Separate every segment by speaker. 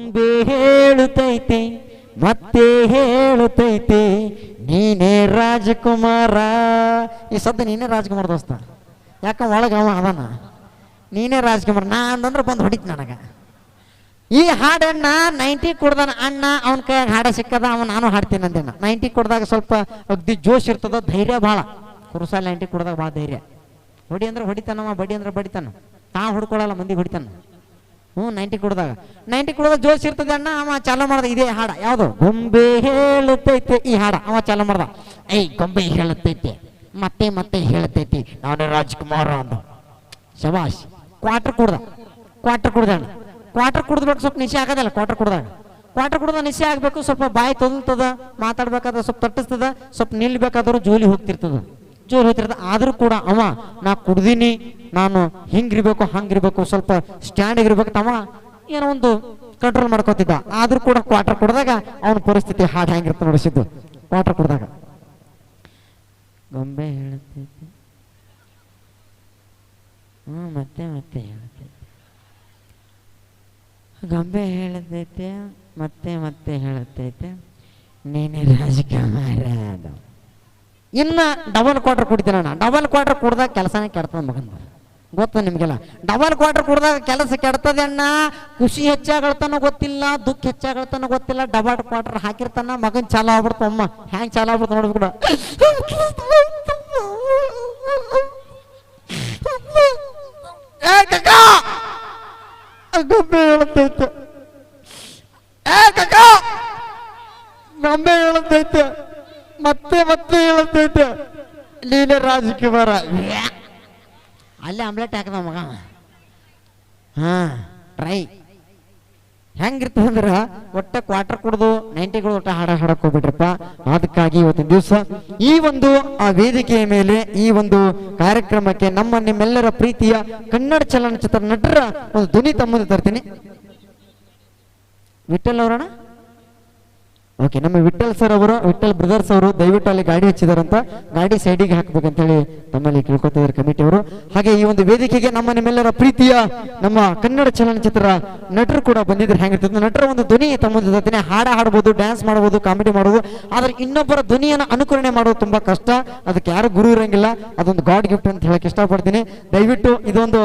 Speaker 1: ಗೊಂಬೆ ಹೇಳುತ್ತೈತೆ ಮತ್ತೆ ಹೇಳುತ್ತೈತೆ ನೀನೇ ರಾಜಕುಮಾರ. ಈ ಸದ್ದ ನೀನೇ ರಾಜಕುಮಾರ ದೋಸ್ತ. ಯಾಕ ಒಳಗೆ ಅವ ಅದಾನ ನೀನೇ ರಾಜಕುಮಾರ. ನಾ ಅಂತಂದ್ರೆ ಬಂದು ಹೊಡಿತು ನನಗೆ. ಈ ಹಾಡನ್ನ ನೈಂಟಿ ಕುಡ್ದಾನ ಅಣ್ಣ, ಅವನ ಕೈ ಹಾಡ ಸಿಕ್ಕದ, ಅವ ನಾನು ಹಾಡ್ತೀನಿ ಅಂದೇನ. ನೈಂಟಿ ಕುಡ್ದಾಗ ಸ್ವಲ್ಪ ಅಗ್ದಿ ಜೋಶ್ ಇರ್ತದ, ಧೈರ್ಯ ಭಾಳ. ಕುರುಸ ನೈಂಟಿ ಕುಡ್ದಾಗ ಭಾಳ ಧೈರ್ಯ. ಹೊಡಿ ಅಂದ್ರೆ ಹೊಡಿತಾನವ, ಬಡಿ ಅಂದ್ರೆ ಬಡಿತಾನ. ತಾ ಹೊಡ್ಕೊಳ್ಳಲ್ಲ ಮಂದಿ ಹೊಡಿತಾನ. ಹ್ಞೂ ನೈಂಟಿ ಕುಡ್ದಾಗ. ನೈಂಟಿ ಕುಡ್ದಾಗ ಜೋಶ್ ಇರ್ತದೆ ಅಣ್ಣ, ಅವ ಚಾಲು ಮಾಡ್ದ ಇದೇ ಹಾಡ. ಯಾವುದು? ಗೊಂಬೆ ಹೇಳುತ್ತೈತೆ, ಈ ಹಾಡ. ಅವ ಚಾಲು ಮಾಡ್ದ. ಏಯ್, ಗೊಂಬೆ ಹೇಳುತ್ತೈತೆ. ಮತ್ತೆ ಮತ್ತೆ ಹೇಳುತ್ತೈತಿ. ನಾನು ರಾಜ್ಕುಮಾರ್ ಅಂದ. ಶಬಾಷ್ ಕ್ವಾರ್ಟರ್ ಕುಡ್ದ. ಕ್ವಾರ್ಟರ್ ಕುಡ್ದ ಅಣ್ಣ. ಕ್ವಾರ್ಟರ್ ಕುಡಿದ್ಬೇಕು ಸ್ವಲ್ಪ ನಿಶೆ ಆಗೋದಲ್ಲ ಕ್ವಾರ್ಟರ್ ಕುಡ್ದಾಗ. ಕ್ವಾರ್ಟರ್ ಕುಡ್ದ ನಿಶೆ ಆಗಬೇಕು, ಸ್ವಲ್ಪ ಬಾಯಿ ತೊದಲ್ತದ ಮಾತಾಡ್ಬೇಕಾದ್ರೆ ಸ್ವಲ್ಪ ತಟ್ಟಿಸ್ತದ, ಸ್ವಲ್ಪ ನಿಲ್ಬೇಕಾದ್ರೂ ಜೋಲಿ ಹೋಗ್ತಿರ್ತದ. ಜೋಲಿ ಹೋಗ್ತಿರ್ತದ. ಆದ್ರೂ ಕೂಡ ಅವ, ನಾ ಕುಡ್ದೀನಿ ನಾನು ಹಿಂಗಿರ್ಬೇಕು, ಹಂಗಿರ್ಬೇಕು, ಸ್ವಲ್ಪ ಸ್ಟ್ಯಾಂಡ್ ಇರ್ಬೇಕು ತಮ್ಮ. ಏನೋ ಒಂದು ಕಂಟ್ರೋಲ್ ಮಾಡ್ಕೋತಿದ್ದ. ಆದ್ರೂ ಕೂಡ ಕ್ವಾರ್ಟರ್ ಕೊಡಿದಾಗ ಅವನ ಪರಿಸ್ಥಿತಿ ಹಾಡು ಹೆಂಗಿರ್ತ ನೋಡಿಸಿದ್ದು ಕ್ವಾರ್ಟರ್ ಕೊಡಿದಾಗ. ಗೊಂಬೆ ಹೇಳ್ತೈತಿ ಹ್ಞೂ ಮತ್ತೆ ಮತ್ತೆ ಹೇಳುತ್ತೆ ಗೊಂಬೆ ಹೇಳುತ್ತೈತೆ ಮತ್ತೆ ಮತ್ತೆ ಹೇಳುತ್ತೈತೆ ನೀನೇ ರಾಜಕುಮಾರ ಇನ್ನ ಇನ್ನು ಡಬಲ್ ಕ್ವಾರ್ಟರ್ ಕುಡಿತೀನಿ ಡಬಲ್ ಕ್ವಾರ್ಟರ್ ಕುಡ್ದಾಗ ಕೆಲಸನೇ ಕೆಡ್ತದ ಮಗನ ಗೊತ್ತ ನಿಮಗೆಲ್ಲ? ಡಬಲ್ ಕ್ವಾರ್ಟರ್ ಕುಡ್ದಾಗ ಕೆಲಸ ಕೆಡ್ತದೆ ಅಣ್ಣ ಖುಷಿ ಹೆಚ್ಚಾಗಳ್ತಾನೋ ಗೊತ್ತಿಲ್ಲ ದುಃಖ ಹೆಚ್ಚಾಗಳ್ತಾನೋ ಗೊತ್ತಿಲ್ಲ. ಡಬಲ್ ಕ್ವಾರ್ಟರ್ ಹಾಕಿರ್ತಾನ ಮಗನ್ ಚಾಲ ಆಗ್ಬಿಡ್ತು ಅಮ್ಮ. ಹ್ಯಾಂಗ್ ಚಾಲ ಆಗ್ಬಿಡ್ತು ನೋಡ್ಬಿಡ ಗೊಂಬೆ ಹೇಳುತ್ತೈತೆ ಮತ್ತೆ ಮತ್ತೆ ಹೇಳುತ್ತೈತೆ ನೀನೇ ರಾಜಕುಮಾರ. ಅಲ್ಲೇ ಆಮ್ಲೆಟ್ ಹಾಕದ ಮಗ. ಹಾ ಟ್ರೈ ಹೆಂಗಿರ್ತದೆ ಅಂದ್ರೆ ಒಟ್ಟ ಕ್ವಾರ್ಟರ್ ಕುಡ್ದು ನೈಂಟಿಗಳು ಒಟ್ಟ ಹಾಡ ಹಾಡಕ್ ಹೋಗ್ಬಿಟ್ರಪ್ಪ. ಅದಕ್ಕಾಗಿ ಇವತ್ತಿನ ದಿವಸ ಈ ಒಂದು, ಆ ವೇದಿಕೆಯ ಮೇಲೆ ಈ ಒಂದು ಕಾರ್ಯಕ್ರಮಕ್ಕೆ ನಮ್ಮ ನಿಮ್ಮೆಲ್ಲರ ಪ್ರೀತಿಯ ಕನ್ನಡ ಚಲನಚಿತ್ರ ನಟರ ಒಂದು ಧ್ವನಿ ತಮ್ಮದು ತರ್ತೀನಿ. ವಿಠಲ್ ಅವರಣ್ಣ? ಓಕೆ, ನಮ್ಮ ವಿಠಲ್ ಸರ್ ಅವರು ವಿಠಲ್ ಬ್ರದರ್ಸ್ ಅವರು ದಯವಿಟ್ಟು ಅಲ್ಲಿ ಗಾಡಿ ಹಚ್ಚಿದಾರಂತ ಗಾಡಿ ಸೈಡಿಗೆ ಹಾಕ್ಬೇಕಂತೇಳಿ ತಮ್ಮಲ್ಲಿ ಕೇಳ್ಕೊತಿದ್ದಾರೆ ಕಮಿಟಿ ಅವರು. ಹಾಗೆ ಈ ಒಂದು ವೇದಿಕೆಗೆ ನಮ್ಮ ನಿಮ್ಮೆಲ್ಲರ ಪ್ರೀತಿಯ ನಮ್ಮ ಕನ್ನಡ ಚಲನಚಿತ್ರ ನಟರು ಕೂಡ ಬಂದಿದ್ರೆ ಹೆಂಗಿರ್ತದೆ ನಟರ ಒಂದು ಧ್ವನಿ ತಮ್ಮ ಜೊತೆ ಹಾಡ ಹಾಡ್ಬೋದು ಡ್ಯಾನ್ಸ್ ಮಾಡ್ಬೋದು ಕಾಮಿಡಿ ಮಾಡ್ಬೋದು, ಆದ್ರೆ ಇನ್ನೊಬ್ಬರ ಧ್ವನಿಯನ್ನು ಅನುಕರಣೆ ಮಾಡೋದು ತುಂಬಾ ಕಷ್ಟ. ಅದಕ್ಕೆ ಯಾರು ಗುರು ಇರಂಗಿಲ್ಲ. ಅದೊಂದು ಗಾಡ್ ಗಿಫ್ಟ್ ಅಂತ ಹೇಳಕ್ ಇಷ್ಟಪಡ್ತೀನಿ. ದಯವಿಟ್ಟು ಇದೊಂದು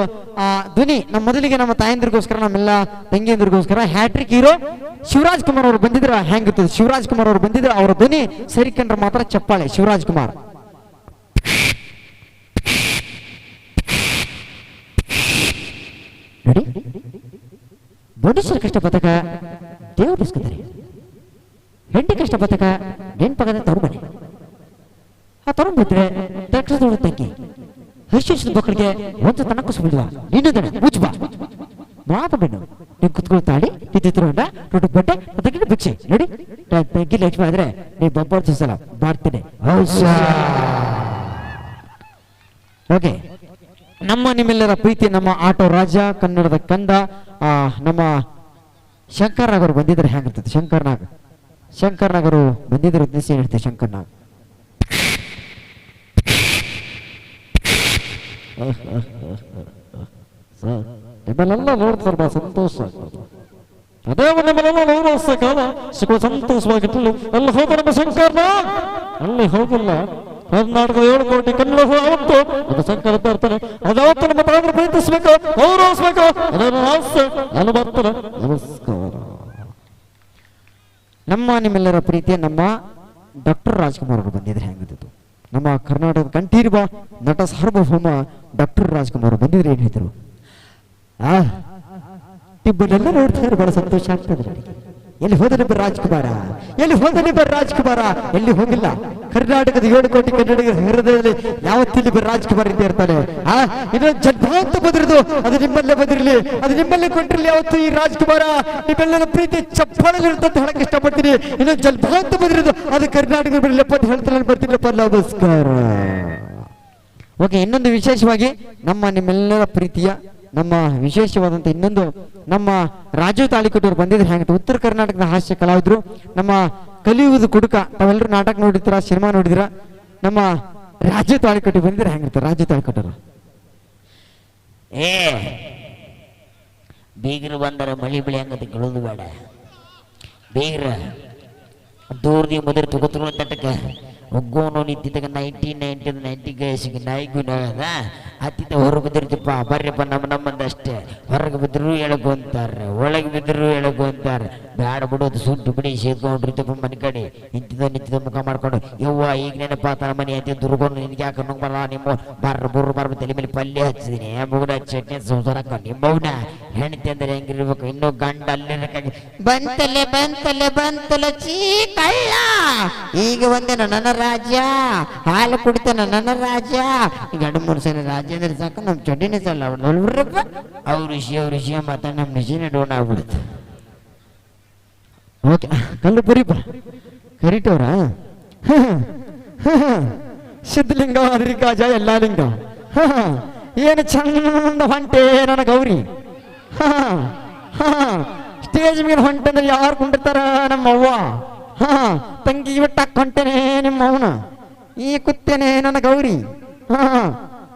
Speaker 1: ಧ್ವನಿ ನಮ್ಮ ಮೊದಲಿಗೆ ನಮ್ಮ ತಾಯಂದಿರಿಗೋಸ್ಕರ, ನಮ್ಮೆಲ್ಲ ತಂಗಿಯಂದಿರಿಗೋಸ್ಕರ hat trick hero Shivaraj Kumar ಅವರು ಬಂದಿದ್ರ ಹೆಂಗಿರ್ತದೆ? ಶಿವರಾಜ್ ಕುಮಾರ್ ಅವರು ಬಂದಿದ್ರ, ಅವರ ಧ್ವನಿ ಸರಿಕಂಡ್ರೆ ಮಾತ್ರ ಚಪ್ಪಾಳೆ, ಶಿವರಾಜ್ ಕುಮಾರ್. ದೊಡ್ಡ ಕಷ್ಟ ಪತಕ, ದೇವ್ರು ಬಿಸ್ಕೊತಾರೆ. ಹೆಂಡಿ ಕಷ್ಟ ಪತಕ, ನೆನ್ಪಾಗದ ತಗೊಂಡ್ಬನ್ನಿ ಆ ತಗೊಂಡ್ಬಿಟ್ರೆ ಬಿಟ್ರೆ ತಕ್ಷಣ ನೋಡು ತಂಗಿ. ಹರ್ಷಿಸಿದ ಮಕ್ಕಳಿಗೆ ಒಂದು ತನಕ ಸುಳಿದ ನಿನ್ನ ದಣ ಮಾತು ಬಾ. ಮಾತಾಡೋಣ ನೀವು ಕುತ್ಕೊಳ್ತಾಳಿ ತಿತ್ತಿರೋಣ ದೊಡ್ಡ ಬಟ್ಟೆ ಅದಕ್ಕೆ ಭಿಕ್ಷೆ. ನೋಡಿ ತಂಗಿ ಲಕ್ಷ್ಮಿ ಆದ್ರೆ ನೀವು ಬಬ್ಬರ್ ಸಲ ಮಾಡ್ತೇನೆ ಓಕೆ. ನಮ್ಮ ನಿಮ್ಮೆಲ್ಲರ ಪ್ರೀತಿ ನಮ್ಮ ಆಟೋ ರಾಜ ಕನ್ನಡದ ಕಂದ ನಮ್ಮ ಶಂಕರ್ ನಾಗ್ ಅವರು ಬಂದಿದ್ರೆ ಹೆಂಗಿರ್ತದೆ ಶಂಕರ್ ನಾಗ್. ಶಂಕರ್ ನಾಗ್ ಅವರು ಬಂದಿದ್ರೆ ದಿನ ಏನಿರ್ತದೆ ಶಂಕರ್ ನಾಗ್? ನಿಮ್ಮನ್ನೆಲ್ಲ ನೋಡ್ತಾರೆ ಬಾ ಸಂತೋಷ ಆಗ್ತದೆ ಅದೇ ನಿಮ್ಮನ್ನೆಲ್ಲ ಕಾಲ ಸಿಗುವ ಸಂತೋಷವಾಗಿತ್ತು ಅಲ್ಲಿ ಹೋದ ನಮ್ಮ ಶಂಕರ್ನ? ಅಲ್ಲಿ ಹೋಗಿಲ್ಲ. ಕರ್ನಾಟಕದ ಏಳು ಕೋಟಿ ಕನ್ನಡ ಅವತ್ತು ಅದು ಶಂಕರ ಬರ್ತಾರೆ ಅದಾವತ್ತು ನಮ್ಮ ತಾಯಿ ಪ್ರೀತಿಸ್ಬೇಕು, ಗೌರವಿಸ್ಬೇಕು. ಅದನ್ನು ಆಸೆ ನಾನು ಬರ್ತಾನೆ ನಮಸ್ಕಾರ. ನಮ್ಮ ನಿಮ್ಮೆಲ್ಲರ ಪ್ರೀತಿಯ ನಮ್ಮ ಡಾಕ್ಟರ್ ರಾಜ್ಕುಮಾರ್ ಅವರು ಬಂದಿದ್ರೆ ಹೆಂಗಿದ್ದು ನಮ್ಮ ಕರ್ನಾಟಕದ ಕಂಠೀರ್ವ ನಟ ಸಾರ್ವಭೌಮ ಡಾಕ್ಟರ್ ರಾಜ್ಕುಮಾರ್ ಬಂದಿದ್ರೆ ಏನ್ ಹೇಳ್ತಾರೆ? ಆ? ನಿಮ್ಮನ್ನೆಲ್ಲ ನೋಡ್ತಾರೆ ಬಹಳ ಸಂತೋಷ ಆಗ್ತದೆ. ಎಲ್ಲಿ ಹೋದ ನಿಮ್ಮ ರಾಜ್ಕುಮಾರ? ಎಲ್ಲಿ ಹೋದ ನಿಮ್ಮ ರಾಜ್ಕುಮಾರ? ಎಲ್ಲಿ ಹೋಗಿಲ್ಲ? ಕರ್ನಾಟಕದ ಏಳು ಕೋಟಿ ಕನ್ನಡಿಗರ ಹೃದಯದಲ್ಲಿ ಯಾವತ್ತಿಲ್ಲಿ ಬರ ರಾಜ್ಕುಮಾರ್ ಇದ್ದೇ ಇರ್ತಾನೆ. ಆ? ಇನ್ನೊಂದು ಜನ್ಮಾಂತ ಬದಿರುದು, ಅದು ನಿಮ್ಮಲ್ಲೇ ಬದಿರಲಿ, ಅದು ನಿಮ್ಮಲ್ಲೇ ಕೊಟ್ಟಿರಲಿ ಯಾವತ್ತು ಈ ರಾಜ್ಕುಮಾರ. ನಿಮ್ಮೆಲ್ಲರ ಪ್ರೀತಿ ಚಪ್ಪಾಳಲ್ಲಿ ಇರ್ತಂತ ಹೇಳಕ್ ಇಷ್ಟಪಡ್ತೀನಿ. ಇನ್ನೊಂದು ಜನ್ಮಾಂತ ಬದಿರುದು, ಅದು ಕರ್ನಾಟಕದ ಬರಲಿಪ್ಪ ಅಂತ ಹೇಳ್ತಾನೆ ಬರ್ತೀನಪ್ಪ ನಮಸ್ಕಾರ. ಓಕೆ, ಇನ್ನೊಂದು ವಿಶೇಷವಾಗಿ ನಮ್ಮ ನಿಮ್ಮೆಲ್ಲರ ಪ್ರೀತಿಯ ನಮ್ಮ ವಿಶೇಷವಾದಂಥ ಇನ್ನೊಂದು ನಮ್ಮ ರಾಜು ತಾಳಿಕಟ್ಟವ್ರು ಬಂದಿದ್ರೆ ಹೆಂಗ ಉತ್ತರ ಕರ್ನಾಟಕದ ಹಾಸ್ಯ ಕಲಾವಿದರು. ನಮ್ಮ ಕಲಿಯುವುದು ಕುಡುಕ, ತಾವೆಲ್ಲರೂ ನಾಟಕ ನೋಡಿದ್ರ ಸಿನಿಮಾ ನೋಡಿದ್ರ? ನಮ್ಮ ರಾಜು ತಾಳಿಕಟ್ಟಿ ಬಂದಿದ್ರೆ ಹೆಂಗಿರ್ತಾರೆ? ರಾಜು ತಾಳಿಕೊಟ್ಟರು ಏ,
Speaker 2: ಬೀಗರು ಬಂದರ ಮಳಿ ಬಿಳಿ ಹಂಗ ಗಿಳುದು ಬೇಡ. ಬೀಗ್ರ, ದೂರದಿ ಮುದುರು ತಗೋತಿರೋ ತಟ್ಟಕ ಒಗ್ಗೋನು ನಿಂತಿದ್ದಾಗ ನೈನ್ಟೀನ್ ನೈನ್ಟಿ ನೈನ್ಟಿ ಗೈಸಿಗೆ ನಾಯಿಗೂ ನಾವದ ಅತ್ತಿದ್ದ ಹೊರಗೆ ಬಿದ್ದಿರ್ತಿಪ್ಪ ಬರ್ರಿಪ್ಪ ನಮ್ಮ ನಮ್ಮಂದಷ್ಟೇ ಹೊರಗೆ ಬಿದ್ದರು ಎಳಗೊಂತಾರೆ ಒಳಗೆ ಬಿದ್ದರು ಎಳಗೊಂತಾರೆ ಬ್ಯಾಡ ಬಿಡೋದು ಸುಟ್ಟು ಬಿಡಿ ಸೇದ್ಕೊಂಡಿರ್ತಪ್ಪ ಮನೆ ಕಡೆ. ನಿಂತಿದ್ದ ನಿಂತಿದ್ದ ಮುಖ ಮಾಡ್ಕೊಂಡು, ಯವ್ವ, ಈಗ ನೆನಪ ತನ್ನ ಮನೆ ಅಂತ ದುರ್ಕೊಂಡು ನಿನ್ಗೆ ಯಾಕೆ ಬರ ನಿಮ್ಮ ಬರ್ರ, ಬುರ್ರ, ಬರ್ರ, ತಲೆ ಮೇಲೆ ಪಲ್ಯ ಹಚ್ಚಿದೀನಿ. ಮುಗುಡ ಚಟ್ನಿ ಸಂಸಾರ ನಿಮ್ಮವ್ನ ಹೆಣ್ತಿ ಅಂದ್ರೆ ಹೆಂಗಿರ್ಬೇಕು? ಇನ್ನೂ ಗಂಡ ಅಲ್ಲಿರಕ್ಕಾಗಿ. ಬಂತಲೆ ಬಂತಲೆ ಬಂತಲೆ ಚೀ ಕಳ್ಳ ಈಗ ಒಂದೇನ, ನನ್ನ ರಾಜ್ಯ? ಹಾಲು ಕುಡಿತಾನ, ನನ್ನ ರಾಜ್ಯ? ಗಂಡು ಮೂರು ಸರಿ ರಾಜ್ಯ ಸಾಕು ನಮ್ಮ ಚಡ್ಡಿನೇ ಸಲ್ಲ ಅವ್ರಪ್ಪ ಅವ್ರ ವಿಷಯ ಅವ್ರ ವಿಷಯ ಮಾತಾಡ ನಮ್ಮ ನಿಜನೇ ಡೋಣ ಆಗ್ಬಿಡುತ್ತೆ
Speaker 1: ಓಕೆ, ಕಲ್ಲು ಬರೀಪ ಕರಿಟವ್ರ? ಸಿದ್ಧಲಿಂಗ ಅದ್ರಿಕಾಜ ಎಲ್ಲ ಲಿಂಗ. ಏನು ಚಂದ ಹೊಂಟೆ ನನ್ನ ಗೌರಿ. ಸ್ಟೇಜ್ ಮೇಲೆ ಹೊಂಟಂದ್ರೆ ಯಾರು ಕುಂಡಿರ್ತಾರ ನಮ್ಮ ಅವ್ವ ಹಾ ತಂಗಿ ಬಿಟ್ಟಾಕ್ ಹೊಂಟೇನೆ ನಿಮ್ಮ ಅವನ ಈ ಕುತ್ತೇನೆ ನನ್ನ ಗೌರಿ. ಹ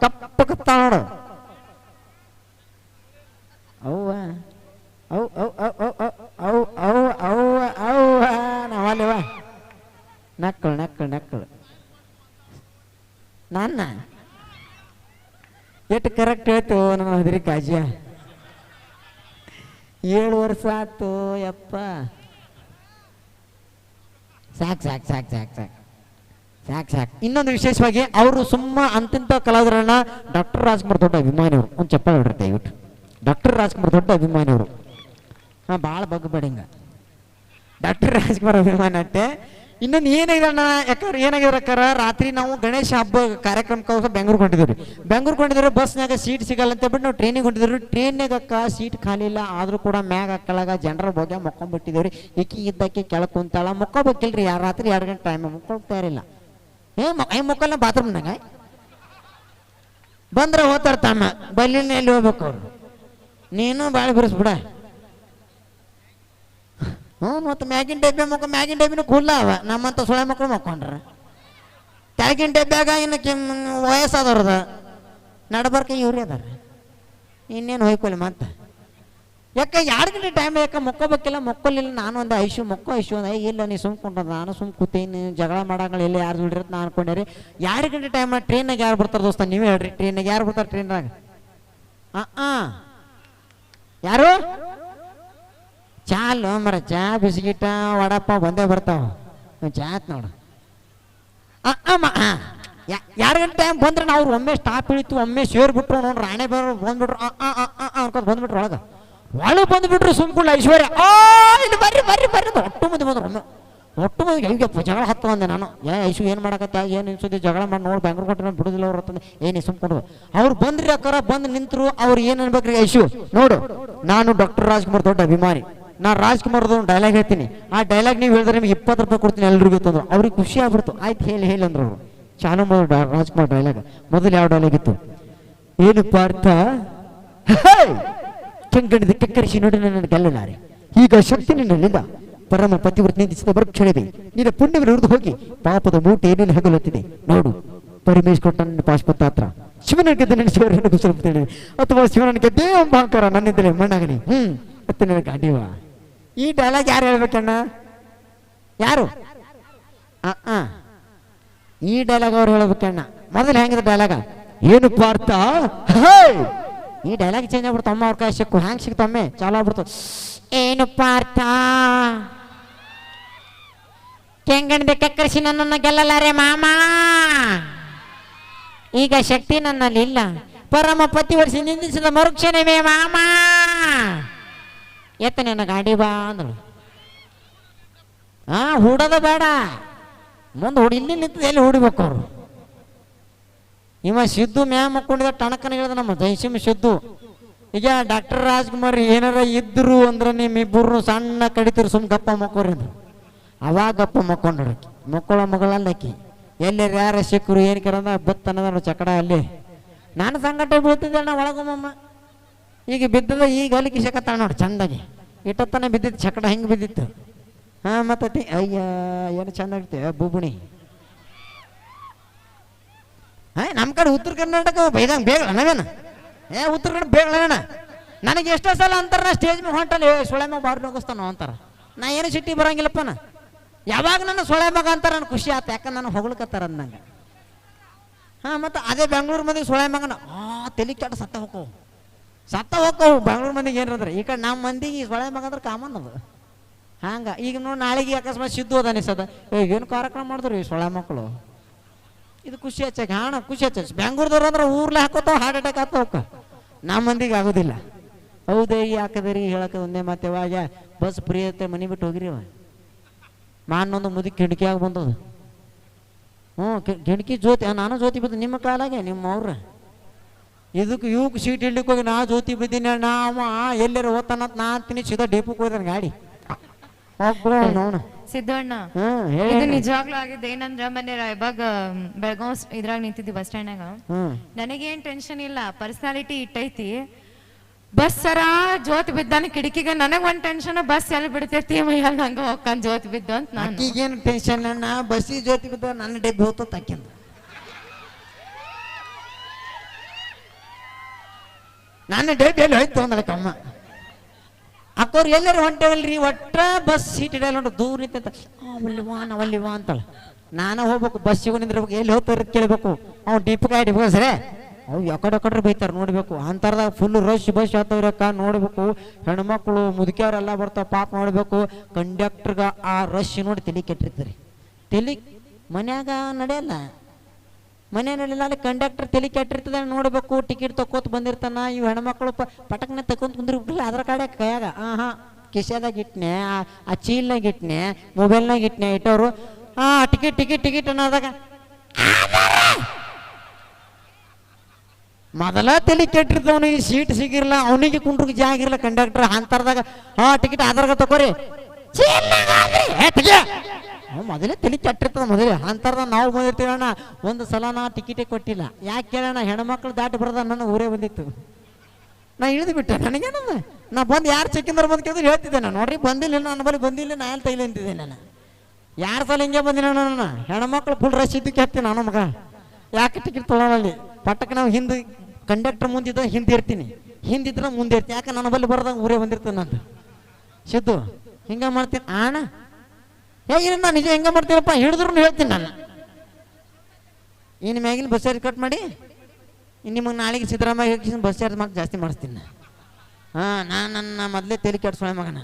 Speaker 1: ಕಪ್ಪ ಕುತ್ತ ನೋಡು ಅವ್ವ ಅವ್ ಅವ್ ಅವ್ ಅವ್ ಅವ್ ಅವ್ ಅವ್ ಅವ್ ನಾವಲ್ಲವ ನಕ್ಕಳು ನಕ್ಕಳು ನಕ್ಕಳು ನನ್ನ ಎಷ್ಟು ಕರೆಕ್ಟ್ ಹೇಳ್ತು ನನ್ನ ಹದಿರಿ ಕಾಜ್ಯ ಏಳು ವರ್ಷ ಆತು ಯಪ್ಪ. ಸಾಕು ಸಾಕು ಸಾಕು ಸಾಕು ಸಾಕು. ಸಾಕು ಸಾಕು ಇನ್ನೊಂದು ವಿಶೇಷವಾಗಿ ಅವರು ಸುಮ್ಮ ಅಂತಿಂತ ಕಲಾವಿದರನ್ನ ಡಾಕ್ಟರ್ ರಾಜ್ಕುಮಾರ್ ದೊಡ್ಡ ಅಭಿಮಾನಿಯವರು. ಒಂದು ಚಪ್ಪಾಳೆ ಹೊಡ್ರಿ ದಯವಿಟ್ಟು. ಡಾಕ್ಟರ್ ರಾಜ್ಕುಮಾರ್ ದೊಡ್ಡ ಅಭಿಮಾನಿಯವರು. ಹಾಂ ಭಾಳ ಬಗ್ಬೇಡಿ ಹಿಂಗೆ. ಡಾಕ್ಟರ್ ರಾಜ್ಕುಮಾರ್ ಅಭಿಮಾನ ಅಟ್ಟೆ. ಇನ್ನೊಂದು ಏನಾಗಿದಣ್ಣ ಯಾಕಂದ್ರೆ ಏನಾಗಿದ್ರಕ್ಕಾರ ರಾತ್ರಿ ನಾವು ಗಣೇಶ ಹಬ್ಬ ಕಾರ್ಯಕ್ರಮಕ್ಕೋಸ್ಕರ ಬೆಂಗ್ಳೂರು ಹೊಂಟಿದ್ವಿ ಬೆಂಗ್ಳೂರು ಹೊಂಟಿದ್ರೆ ಬಸ್ನಾಗ ಸೀಟ್ ಸಿಗಲ್ಲ ಅಂತ ಬಿಟ್ಟು ನಾವು ಟ್ರೈನಿಗೆ ಹೊಂಟಿದ್ವಿ ಟ್ರೈನಾಗ ಅಕ್ಕ ಸೀಟ್ ಖಾಲಿ ಇಲ್ಲ. ಆದರೂ ಕೂಡ ಮ್ಯಾಗ ಕೆಳಗ ಜನರ ಬಗ್ಗೆ ಮಕ್ಕೊಂಡ್ಬಿಟ್ಟಿದ್ದೇವ್ರಿ ಇಕ್ಕಿ ಇದ್ದಕ್ಕೆ ಕೆಳಗೆ ಕುಂತಾಳ. ಮಕ್ಕೋಬೇಕಿಲ್ರಿ, ಯಾರು ರಾತ್ರಿ ಎರಡು ಗಂಟೆ ಟೈಮ್ ಮುಕ್ಕೊಳ್ತಾ ಇರಲಿಲ್ಲ. ಏ ಐ ಮುಕ್ಕಲ್ಲ ಬಾತ್ರೂಮ್ನಾಗ ಬಂದ್ರೆ ಹೋಗ್ತಾರ ತಮ್ಮ, ಬಲ್ಲಿನ ಎಲ್ಲಿ ಹೋಗ್ಬೇಕು ಅವ್ರು? ನೀನು ಭಾಳ ಬಿಡಿಸ್ಬಿಡ ಹ್ಞೂ, ಮತ್ತು ಮ್ಯಾಗಿನ ಡಬ್ಬೆ ಮುಖ ಮ್ಯಾಗಿನ ಡಬ್ಬಿನೂ ಕೂಲ ಅವ. ನಮ್ಮಂತ ಸೊಳೆ ಮಕ್ಕಳು ಮಕ್ಕೊಂಡ್ರ. ತ್ಯಾಗಿನ ಡಬ್ಬ್ಯಾಗ ಇನ್ನು ಕೆಮ್ ವಯಸ್ಸಾದವ್ರದ. ನಡಬರ್ಕ ಇವ್ರೇ ಅದಾರ. ಇನ್ನೇನು ಹೋಯ್ಕೊಲಿ ಮತ್ತೆ? ಯಾಕೆ ಎರಡು ಗಂಟೆ ಟೈಮ್ ಯಾಕೆ ಮೊಕ್ಕೋಬೇಕಿಲ್ಲ? ಮೊಕ್ಕೊಲಿಲ್ಲ. ನಾನು ಒಂದು ಐಶು ಮೊಕ್ಕೋ ಐಶು ಏ ಇಲ್ಲ ನೀ ಸುಮ್ಕೊಂಡ್ರ ನಾನು ಸುಮ್ ಕೂತೀನಿ ಜಗಳ ಮಾಡಂಗಿಲ್ಲ ಯಾರು ದುಡಿರತ್ ನಾನು ಅನ್ಕೊಂಡೆ ಎರಡು ಗಂಟೆ ಟೈಮ್ ಟ್ರೈನಾಗ ಯಾರು ಬರ್ತಾರೆ ದೋಸ್ತ? ನೀವೇ ಹೇಳ್ರಿ ಟ್ರೈನಾಗ ಯಾರು ಬರ್ತಾರೆ ಟ್ರೈನಾಗ ಆ ಯಾರು? ಚಾಲು ಮರ ಚಾ ಬಿಸ್ಕಿಟ ವಡಪ್ಪ ಬಂದೇ ಬರ್ತಾವ. ಚಾತ್ ನೋಡು. ಆ, ಆ, ಮ- ಯಾ- ಎರಡು ಗಂಟೆ ಟೈಮ್ ಬಂದ್ರೆ ನಾವು ಒಮ್ಮೆ ಸ್ಟಾಪ್ ಇಳಿತು ಒಮ್ಮೆ ಸೇರ್ಬಿಟ್ರು ನೋಡ್ರಿ ರಾಣೆ ಬರೋ ಬಂದ್ಬಿಟ್ರು ಅನ್ಕೊಂಡ್ ಬಂದ್ಬಿಟ್ರು ಒಳಗೆ. ಒಳಗೆ ಬಂದ್ಬಿಟ್ರು ಸುಮ್ಕೊಂಡು ಐಶ್ವರ್ಯ. ಆ ಇಲ್ಲಿ ಬರ್ರಿ ಬರ್ರಿ ಬರ್ರಿ ಒಟ್ಟು ಮುಂದೆ ಬಂದ್ರು ಒಮ್ಮೆ. ಒಟ್ಟು ಮುಂದೆ ಹೆಂಗಪ್ಪ ಜಗಳ ಹತ್ತು ಅಂದೆ ನಾನು. ಏ, ಐಶು, ಏನು ಮಾಡಕತ್ತ? ಏನು ಸುದ್ದಿ ಜಗಳ ಮಾಡಿ ನೋಡಿ ಬೆಂಗ್ಳೂರು ಕೊಟ್ಟು ಬಿಡುದಿಲ್ಲ ಅವ್ರ ಅಂತಂದು ಏನು ಸುಮ್ಕೊಂಡು ಅವ್ರು ಬಂದ್ರಿ ಅಕ್ಕರ ಬಂದು ನಿಂತರು, ಅವ್ರು ಏನು ಅನ್ಬೇಕ್ರಿ ಐಶು? ನೋಡು, ನಾನು ಡಾಕ್ಟರ್ ರಾಜ್ಕುಮಾರ್ ದೊಡ್ಡ ಅಭಿಮಾನಿ. ನಾ ರಾಜ್ಕುಮಾರ್ದು ಒಂದು ಡೈಲಾಗ್ ಹೇಳ್ತೀನಿ. ಆ ಡೈಲಾಗ್ ನೀವು ಹೇಳಿದ್ರೆ ನಿಮ್ಗೆ ಇಪ್ಪತ್ತು ರೂಪಾಯಿ ಕೊಡ್ತೀನಿ ಎಲ್ರಿಗೂ ತಂದ್ರು ಅವ್ರಿಗೆ ಖುಷಿ ಆಗ್ಬಿಡ್ತು. ಆಯ್ತು, ಹೇಳಿ ಹೇಳಿ ಅಂದ್ರು ಅವರು. ಚಾನು ರಾಜ್ಕುಮಾರ್ ಡೈಲಾಗ್ ಮೊದಲು ಯಾವ ಡೈಲಾಗ್ ಇತ್ತು? ಏನು ಪಾರ್ಥ? ಕೆಂಗಣಿದ ಕೆಕ್ಕರಿಸಿ ನೋಡಿ ನನ್ನ ಗೆಲ್ಲಲಾರೆ. ಈಗ ಶಕ್ತಿ ನಿನ್ನಲ್ಲಿಂದ ಪರಮ ಪತಿವ್ರತ ನಿಂದಿಸಿದ ಕ್ಷಣವೇ ನಿನ್ನ ಪುಣ್ಯವನ್ನು ಉರಿದು ಹೋಗಿ ಪಾಪದ ಮೂಟೆ ಏನೇನು ಹಗಲುತ್ತಿದೆ. ನೋಡು ಪರಮೇಶ್ ಕೊಟ್ಟ ನನ್ನ ಪಾಶ್ಪತ್ತಾತ್ರ ಶಿವನ ಗೆದ್ದ ನನ್ನ ಶಿವರನ್ನು ಕುಸಲುತ್ತೇನೆ ಅಥವಾ ಶಿವನ ಗೆದ್ದೇ ಎಂಬ ಅಹಂಕಾರ ನನ್ನಿಂದಲೇ ಮಣ್ಣಾಗಲಿ. ಹ್ಮ್, ಮತ್ತೆ ನನಗೆ ಅಡಿವ ಈ ಡೈಲಾಗ್ ಯಾರು ಹೇಳ್ಬೇಕಣ್ಣ? ಯಾರು. ಈ ಡೈಲಾಗ್ ಅವ್ರು ಹೇಳ್ಬೇಕಣ್ಣ. ಮೊದಲು ಹೆಂಗಿದೆ ಡೈಲಾಗ ಏನು ಪಾರ್ಥ! ಈ ಡೈಲಾಗ್ ಚೇಂಜ್ ಆಗ್ಬಿಡ್ತು. ಅಮ್ಮ ಅವ್ರ ಕೈ ಸಿಕ್ಕು. ಹ್ಯಾಂಗ್ ಸಿಕ್ತಮ್ಮೆ ಚಾಲು ಆಗ್ಬಿಡ್ತು. ಏನು ಪಾರ್ಥ? ಕೆಂಗಣದ ಕಕ್ಕರಿಸಿ ನನ್ನನ್ನು ಗೆಲ್ಲಲಾರೆ ಮಾಮ. ಈಗ ಶಕ್ತಿ ನನ್ನಲ್ಲಿ ಇಲ್ಲ. ಪರಮ ವರ್ಷ ನಿಂದಿಸಿದ ಮರುಕ್ಷಣವೇ ಮಾಮ. ಎತ್ತ ನಿನ್ನ ಗಾಡಿ ಬಾ ಅಂದ್ರು. ಹಾ ಹೂಡೋದ ಬೇಡ. ಮುಂದೆ ಹುಡಿ ಇಲ್ಲಿ ನಿಂತದ ಎಲ್ಲಿ ಹುಡಿಬೇಕು ಅವರು? ಇವ ಸಿದ್ದು ಮ್ಯಾ ಮಕ್ಕೊಂಡಿದ್ದ ಟಣಕನ ಹೇಳಿದ ನಮ್ಮ ದೈಸಿಮ ಸಿದ್ದು. ಈಗ ಡಾಕ್ಟರ್ ರಾಜ್ಕುಮಾರ್ ಏನಾರ ಇದ್ರು ಅಂದ್ರೆ ನಿಮ್ಮಿಬ್ಬರು ಸಣ್ಣ ಕಡಿತರು ಸುಮ್ ಗಪ್ಪ ಮಕ್ಕೋರಿ ಅವಾಗ ಗಪ್ಪ ಮಕ್ಕೊಂಡ್ರು ಮಕ್ಕಳ ಮಗಳಲ್ಲಕ್ಕಿ ಆಕಿ. ಎಲ್ಲಿ ಯಾರ ಸಿಕ್ಕರು ಏನು ಕರಂದ ಬತ್ತನದ ಚಕಡ ಅಲ್ಲಿ. ನಾನು ಸಂಗಟ ಬೀಳ್ತಿದ್ದೆ ನಾ ಒಳಗೊಮ್ಮಮ್ಮ ಈಗ ಬಿದ್ದದ ಈಗ ಅಲ್ಲಿ ಕಿಸಕತ್ತಾಳ ನೋಡಿ ಚಂದಾಗಿ. ಇಟ್ಟತ್ತಾನೆ ಬಿದ್ದಿತ್ತು, ಚಕಡ ಹೆಂಗೆ ಬಿದ್ದಿತ್ತು? ಹಾಂ ಮತ್ತೆ ಅಯ್ಯ, ಏನು ಚಂದ ಇರ್ತೇವೆ ಬುಬುಣಿ ಹಾಂ ನಮ್ಮ ಕಡೆ ಉತ್ತರ ಕರ್ನಾಟಕ ಬೈದಂಗೆ ಬೇಗ ನಾವೇನ? ಏ, ಉತ್ತರ ಕನ್ನಡ ಬೇಗ ನನಗೆ ಎಷ್ಟೋ ಸಲ ಅಂತಾರ, ನಾ ಸ್ಟೇಜ್ ಮೇಲೆ ಹೊಂಟಲ್ಲಿ, ಏ ಸೊಳೆ ಮಗ ಬಾರಿ ನೋಗಿಸ್ತಾನೋ ಅಂತಾರ. ನಾ ಏನು ಸಿಟ್ಟಿ ಬರಂಗಿಲ್ಲಪ್ಪ ನಾ ಯಾವಾಗ ನನ್ನ ಸೊಳೆ ಮಗ ಅಂತಾರ ನನ್ನ ಖುಷಿ ಆತ, ಯಾಕಂದ್ರೆ ನಾನು ಹೊಗಳಕತ್ತಾರ ಅಂದಂಗೆ ಹಾಂ, ಮತ್ತು ಅದೇ ಬೆಂಗಳೂರು ಮಂದಿಗೆ ಸೊಳೆ ಮಗನ, ಆ, ತಲೆ ಕೆಟ್ಟ ಸತ್ತ ಹೋಗೋ ಸತ್ತ ಹೋಗೋ ಬೆಂಗಳೂರು ಮಂದಿಗೆ ಏನಂದ್ರೆ ಈ ಕಡೆ ನಮ್ಮ ಮಂದಿಗೆ ಸೊಳೆ ಮಗ ಅಂದ್ರೆ ಕಾಮನ್ ಅದು. ಹಂಗೆ, ಈಗ ನೋಡಿ ನಾಳೆಗೆ ಅಕಸ್ಮಾತ್ ಸಿದ್ದು ಅದ ಅನಿಸದ ಏನು ಕಾರ್ಯಕ್ರಮ ಮಾಡಿದ್ರು ಈ ಸೊಳೆ ಮಕ್ಕಳು ಇದು ಖುಷಿ ಹಚ್ಚಾಗ ಹಾಣ, ಖುಷಿ ಹಚ್ಚ ಬೆಂಗಳೂರದವ್ರು ಅಂದ್ರೆ ಊರ್ಲೆ ಹಾಕೋತಾವ ಹಾರ್ಟ್ ಅಟ್ಯಾಕ್ ಆಗ್ತಾವಕ್ಕ. ನಮ್ಮ ಮಂದಿಗೆ ಆಗೋದಿಲ್ಲ. ಹೌದೇ ಯಾಕದರಿ ಹೇಳಕ್ಕೆ ಒಂದೇ ಮಾತೆ ವಾಜ ಬಸ್ ಫ್ರೀ ಐತೆ ಮನೆ ಬಿಟ್ಟು ಹೋಗಿರಿ ಅವ. ಮಾನೊಂದು ಮುದಿ ಕಿಟಕಿಯಾಗಿ ಬಂದದು ಹ್ಞೂ ಗಿಣಕಿ ಜ್ಯೋತಿ ನಾನು ಜ್ಯೋತಿ ಬಿದ್ದು ನಿಮ್ಮ ಕಾಲಾಗೆ, ನಿಮ್ಮ ಅವ್ರ. ಇದಕ್ಕೆ ಇವಕ್ಕೆ ಸೀಟ್ ಹಿಡ್ಲಿಕ್ಕೆ ಹೋಗಿ ನಾ ಜ್ಯೋತಿ ಬಿದ್ದೀನಿ ನಾ ಅವ ಎಲ್ಲರ ಓದ್ತಾನಂತ ನಾ ಅಂತೀನಿ, ಸೀದಾ ಡೇಪಕ್ಕೆ ಹೋಯ್ತಾನೆ ಗಾಡಿ. ನೋನು
Speaker 3: ಸಿದ್ದಣ್ಣ ಇದು ನಿಜವಾಗ್ಲೂ ಆಗಿದ್ದು ಏನಂದ್ರ ಮೊನ್ನೆ ರಾಯಬಾಗ್ ಬೆಳಗಾವ್ ಇದ್ರಾಗ ನಿಂತಿದ್ವಿ ಬಸ್ ಸ್ಟ್ಯಾಂಡ್ನಾಗ ನನಗೇನ್ ಟೆನ್ಷನ್ ಇಲ್ಲ ಪರ್ಸನಾಲಿಟಿ ಇಟ್ಟೈತಿ. ಬಸ್ ಸರ ಜೋತ್ ಬಿದ್ದಾನ ಕಿಟಕಿಗೆ ನನಗ್ ಒಂದ್ ಟೆನ್ಷನ್ ಬಸ್ ಎಲ್ಲಿ ಬಿಡ್ತೈತಿ ಮೈಯಲ್ಲಿ ನಂಗ ಹೋಗ್ಕಂಡ್ ಜೋತ್ ಬಿದ್ದು ಅಂತ ನಾನು.
Speaker 1: ಅಕ್ಕಿಗೇನು ಟೆನ್ಷನ್ ನಾ ಬಸ್ಸಿಗೆ ಜ್ಯೋತಿ ಬಿದ್ದ ನನ್ನ ಡಬ್ಬಿ ಹೋಗ್ತದ ತಕ್ಕಿಂದ ನನ್ನ ಡಬ್ಬಿ ಎಲ್ಲಿ ಹೋಯ್ತು ಅಂದ್ರೆ ಕಮ್ಮ ಅಕ್ಕವ್ರು ಎಲ್ಲರೂ ಹೊಂಟೇವಲ್ರಿ ಒಟ್ಟ ಬಸ್ ಸೀಟ್ ಇಡಲ್ಲ ನೋಡ್ರಿ ದೂರ ವಾ ನಾವಲ್ಲಿ ವಾ ಅಂತಾಳ. ನಾನು ಹೋಗ್ಬೇಕು ಬಸ್ಸಿಗೂ ನಿಂದಿರ್ಬೇಕು ಎಲ್ಲಿ ಹೋಗ್ತಾರೆ ಕೇಳ್ಬೇಕು. ಅವ್ನು ಡಿಪ್ ಗಾಡಿ ಸರೇ. ಅವು ಯಾಕಡೆ ಯಾಕಡ್ರೆ ಬೈತಾರೆ, ನೋಡ್ಬೇಕು. ಅಂತರ್ದಾಗ ಫುಲ್ ರಶ್ ಬಸ್ ಹತ್ತವ್ರಕ್ಕ ನೋಡ್ಬೇಕು. ಹೆಣ್ಮಕ್ಳು ಮುದುಕಿಯವರೆಲ್ಲ ಬರ್ತಾವ, ಪಾಪ ನೋಡ್ಬೇಕು. ಕಂಡಕ್ಟರ್ಗ ಆ ರಶ್ ನೋಡಿ ತಲೆ ಕೆಟ್ಟಿರ್ತಾರೆ. ತಲೆ ಮನ್ಯಾಗ ನಡೆಯಲ್ಲ. ಮನೆ ನಡೆಯಲ್ಲ ಅಲ್ಲಿ ಕಂಡಕ್ಟರ್ ತಲೆ ಕೆಟ್ಟಿರ್ತದೆ, ನೋಡ್ಬೇಕು ಟಿಕೆಟ್ ತಕೋತ ಬಂದಿರ್ತಾನ, ಇವು ಹೆಣ್ಮಕ್ಳು ಪಟಕ್ನ ತಕೊಂತ ಕುಂದಿರ್ಬಿಟ್ರಲ್ಲ ಅದ್ರ ಕಡೆ ಕೈಯಾಗ? ಆ ಹಾ ಕಿಶಾದಾಗ ಇಟ್ನೆ, ಆ- ಚೀಲ್ನಾಗ ಇಟ್ನೆ ಮೊಬೈಲ್ನಾಗ ಇಟ್ನೆ ಇಟ್ಟವ್ರು ಆ ಟಿಕೆಟ್ ಟಿಕೆಟ್ ಟಿಕೆಟ್ ಅನ್ನೋದಾಗ, ಮೊದಲ ತಲೆ ಕೆಟ್ಟಿರ್ತವನಿಗೆ ಸೀಟ್ ಸಿಗಿರ್ಲ ಅವನಿಗೆ ಕುಂಡ್ರಿಗೆ ಜಾಗ ಇರಲ್ಲ ಕಂಡಕ್ಟರ್ ಅಂತರ್ದಾಗ ಹಾ ಟಿಕೆಟ್ ಆಧಾರ್ಗ ತಗೋರಿ ಮೊದಲೇ ತಲೆ ಕೆಟ್ಟಿರ್ತದ ಮೊದಲೇ. ಅಂಥರ್ದ ನಾವು ಬಂದಿರ್ತೀವಣ್ಣ ಒಂದು ಸಲ ನಾ ಟಿಕೆಟೇ ಕೊಟ್ಟಿಲ್ಲ. ಯಾಕೆ ಕೇಳೋಣ ಹೆಣ್ಮಕ್ಳು ದಾಟಿ ಬರೋದ ನನ್ನ ಊರೇ ಬಂದಿತ್ತು. ನಾ ಇಳಿದು ಬಿಟ್ಟೆ. ನನಗೇನದ? ನಾ ಬಂದು ಯಾರು ಚೆಕ್ಕಿಂದ್ರ ಬಂದು ಕೇಳಿದ್ರೆ ಹೇಳ್ತಿದ್ದೆ ನಾನು. ನೋಡ್ರಿ, ಬಂದಿಲ್ಲ ನನ್ನ ಬಳಿ ಬಂದಿಲ್ಲ, ನಾ ಎಲ್ಲಿ ತೈಲಿ ಅಂತಿದ್ದೆ ನಾನು. ಯಾರು ಸಲ ಹಿಂಗೆ ಬಂದಿನ ನಾನು. ಹೆಣ್ಮಕ್ಳು ಫುಲ್ ರಶ್ ಇದ್ದಕ್ಕೆ ಹೇಳ್ತೀನಿ ನಾನು ಮಗ. ಯಾಕೆ ಟಿಕೆಟ್ ತೊಗೊಳಲ್ಲಿ? ಪಟ್ಟಕ್ಕೆ ನಾವು ಹಿಂದೆ ಕಂಡಕ್ಟರ್ ಮುಂದಿದ್ದ ಹಿಂದೆ ಇರ್ತೀನಿ. ಹಿಂದಿದ್ರೆ ಮುಂದೆ ಇರ್ತೀನಿ. ಯಾಕೆ ನನ್ನ ಬಳಿ ಬರ್ದಾಗ ಊರೇ ಬಂದಿರ್ತೇನೆ ನಾನು ಸಿದ್ದು, ಹಿಂಗೆ ಮಾಡ್ತೀನಿ ಆಣ ಹೇಗೆ ನಾನು ನಿಜ ಹೆಂಗೆ ಮಾಡ್ತೀರಪ್ಪ ಹಿಡಿದ್ರು ಹೇಳ್ತೀನಿ ನಾನು. ಇನ್ನು ಮ್ಯಾಗಿನ ಬಸ್ ಚಾರ್ಜ್ ಕಟ್ ಮಾಡಿ, ಇನ್ನು ನಿಮಗೆ ನಾಳೆಗೆ ಸಿದ್ದರಾಮಯ್ಯ ಬಸ್ ಚಾರ್ಜ್ ಮಾಡಿ ಜಾಸ್ತಿ ಮಾಡಿಸ್ತೀನಿ ಹಾಂ, ನಾನು ನನ್ನ ಮೊದಲೇ ತಲೆ ಕೆಡ್ಸೋಣ ಮಗನ.